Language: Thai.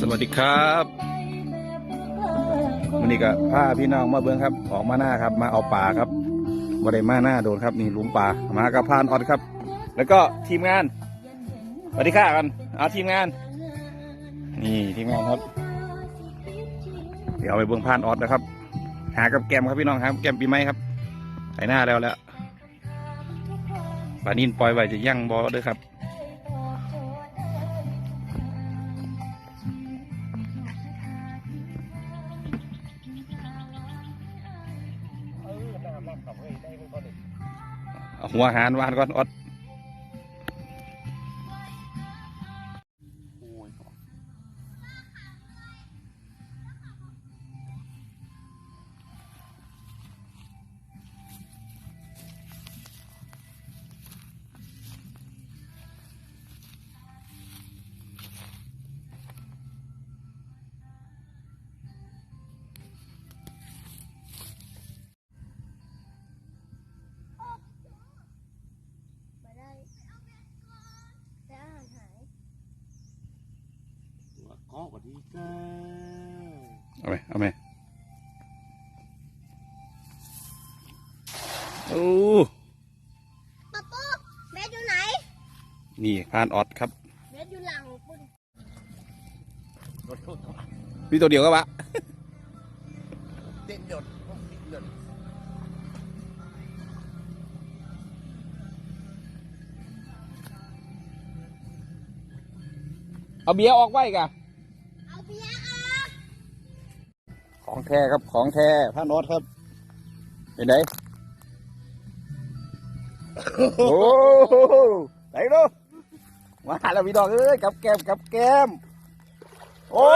สวัสดีครับวันนี้ก็พาพี่น้องมาเบิ้งครับ ออกมาหน้าครับ มาเอาป่าครับบริมาหน้าโดนครับนี่หลุมป่ามากับพานออดครับ แล้วก็ทีมงานสวัสดีค่ะกันเอาทีมงาน นี่ทีมงานครับ เดี๋ยวไปเบิ้งพานออดนะครับ หากับแกมครับพี่น้องครับแกมปีใหม่ครับใส่หน้าแล้วแล้วปลานินปล่อยไว้จะยั่งบอเด้อครับ หัวหารวานก่อนอด วัสดีจ้าเอาไหมเอาไหมโอ้ป๊าปูเบสอยู่ไหน นี่พานออดครับ เบสอยู่หลังปุ้นมีตัวเดียวก็วะเด่นหยดพวกติดหยดเอาเบียร์ออกไว้กะ ของแท้ครับของแท้พานออดครับ เป็นไงโอ้โหไหนดูมาแล้วพี่ดอกเอ้ยกับแก้มกับแก้ม โอ้